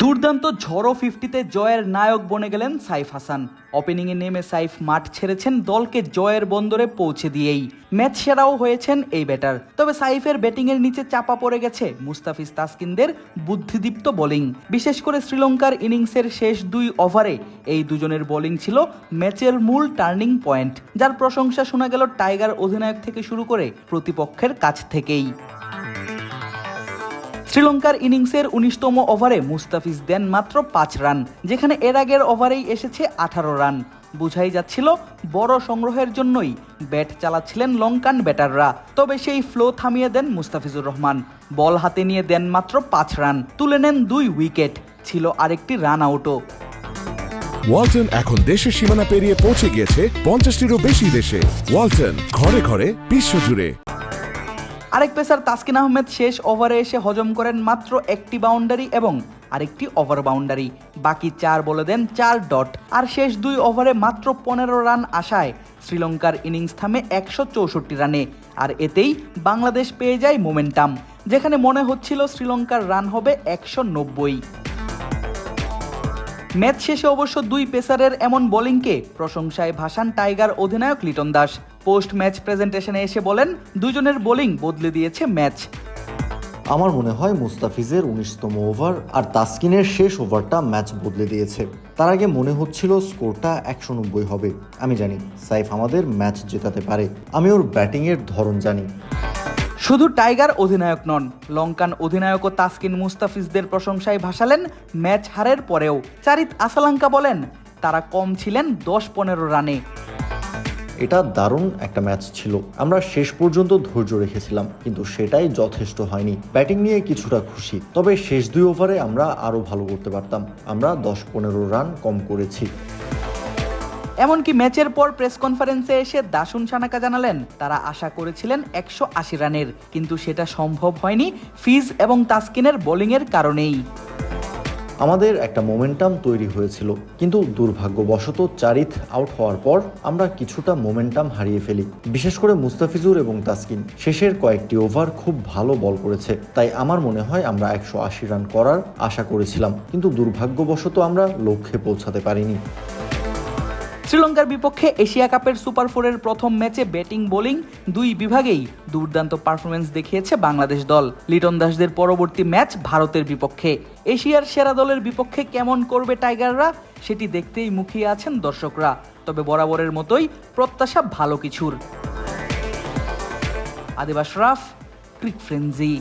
দুর্দান্ত ঝড়ো ফিফটিতে জয়ের নায়ক বনে গেলেন সাইফ হাসান। ওপেনিংয়ে নেমে সাইফ মাঠ ছেড়েছেন, দলকে জয়ের বন্দরে পৌঁছে দিয়েই। ম্যাচ সেরাও হয়েছেন এই ব্যাটার। তবে সাইফের ব্যাটিংয়ের নিচে চাপা পড়ে গেছে মুস্তাফিজ তাসকিনদের বুদ্ধিদীপ্ত বোলিং। বিশেষ করে শ্রীলঙ্কার ইনিংসের শেষ দুই ওভারে এই দুজনের বোলিং ছিল ম্যাচের মূল টার্নিং পয়েন্ট, যার প্রশংসা শোনা গেল টাইগার অধিনায়ক থেকে শুরু করে প্রতিপক্ষের কাছ থেকেই। শ্রীলঙ্কার ইনিংসের উনিশতম ওভারে মুস্তাফিজ দেন মাত্র পাঁচ রান, যেখানে এর আগের ওভারেই এসেছে আঠারো রান। বুঝাই যাচ্ছিল, বড় সংগ্রহের জন্যই ব্যাট চালাচ্ছিলেন লঙ্কান ব্যাটাররা, তবে সেই ফ্লো থামিয়ে দেন মুস্তাফিজুর রহমান। বল হাতে নিয়ে দেন মাত্র পাঁচ রান, তুলে নেন দুই উইকেট, ছিল আরেকটি রান আউটও। ওয়ালটন এখন দেশের সীমানা পেরিয়ে পৌঁছে গিয়েছে পঞ্চাশটিরও বেশি দেশে। ওয়ালটন ঘরে ঘরে বিশ্বজুড়ে। আরেক পেসার তাসকিন আহমেদ শেষ ওভারে এসে হজম করেন মাত্র একটি বাউন্ডারি এবং আরেকটি ওভার বাউন্ডারি। বাকি চার বলে দেন চার ডট। আর শেষ দুই ওভারে মাত্র পনেরো রান আসায় শ্রীলঙ্কার ইনিংস থামে একশো চৌষট্টি রানে। আর এতেই বাংলাদেশ পেয়ে যায় মোমেন্টাম, যেখানে মনে হচ্ছিল শ্রীলঙ্কার রান হবে একশো নব্বই। ম্যাচ শেষে অবশ্য দুই পেসারের এমন বোলিংকে প্রশংসায় ভাসান টাইগার অধিনায়ক লিটন দাস। পোস্ট ম্যাচ প্রেজেন্টেশনে এসে বলেন দুজনের বোলিং বদলে দিয়েছে ম্যাচ। আমার মনে হয় মুস্তাফিজের উনিশতম ওভার আর তাসকিনের শেষ ওভারটা ম্যাচ বদলে দিয়েছে। তার আগে মনে হচ্ছিল স্কোরটা একশো নব্বই হবে। আমি জানি, সাইফ আমাদের ম্যাচ জেতাতে পারে। আমি ওর ব্যাটিংয়ের ধরন জানি। শুধু টাইগার অধিনায়ক নন, লঙ্কান অধিনায়কও তাসকিন মুস্তাফিজদের প্রশংসায় ভাসালেন ম্যাচ হারের পরেও। চারিত আসালাঙ্কা বলেন, তারা কম ছিলেন দশ পনেরো রানে। এটা দারুণ একটা ম্যাচ ছিল। আমরা শেষ পর্যন্ত ধৈর্য রেখেছিলাম, কিন্তু সেটাই যথেষ্ট হয়নি। ব্যাটিং নিয়ে কিছুটা খুশি, তবে শেষ দুই ওভারে আমরা আরও ভালো করতে পারতাম। আমরা দশ পনেরো রান কম করেছি। এমনকি ম্যাচের পর প্রেস কনফারেন্সে এসে দাসুন সানাকা জানালেন, তারা আশা করেছিলেন একশো আশি রানের, কিন্তু সেটা সম্ভব হয়নি ফিজ এবং তাসকিনের বোলিংয়ের কারণেই। আমাদের একটা মোমেন্টাম তৈরি হয়েছিল, কিন্তু দুর্ভাগ্যবশত চারিত আউট হওয়ার পর আমরা কিছুটা মোমেন্টাম হারিয়ে ফেলি। বিশেষ করে মুস্তাফিজুর এবং তাসকিন, শেষের কয়েকটি ওভার খুব ভালো বল করেছে, তাই আমার মনে হয় আমরা একশো আশি রান করার আশা করেছিলাম, কিন্তু দুর্ভাগ্যবশত আমরা লক্ষ্যে পৌঁছাতে পারিনি। শ্রীলঙ্কার বিপক্ষে এশিয়া কাপের সুপার ফোরের প্রথম ম্যাচে ব্যাটিং বোলিং দুই বিভাগেই দুর্দান্ত পারফরমেন্স দেখিয়েছে বাংলাদেশ দল। লিটন দাসদের পরবর্তী ম্যাচ ভারতের বিপক্ষে। এশিয়ার সেরা দলের বিপক্ষে কেমন করবে টাইগাররা, সেটি দেখতেই মুখিয়ে আছেন দর্শকরা। তবে বরাবরের মতোই প্রত্যাশা ভালো কিছুর। আদিবাস রাফ, ক্রিক ফ্রেন্সি।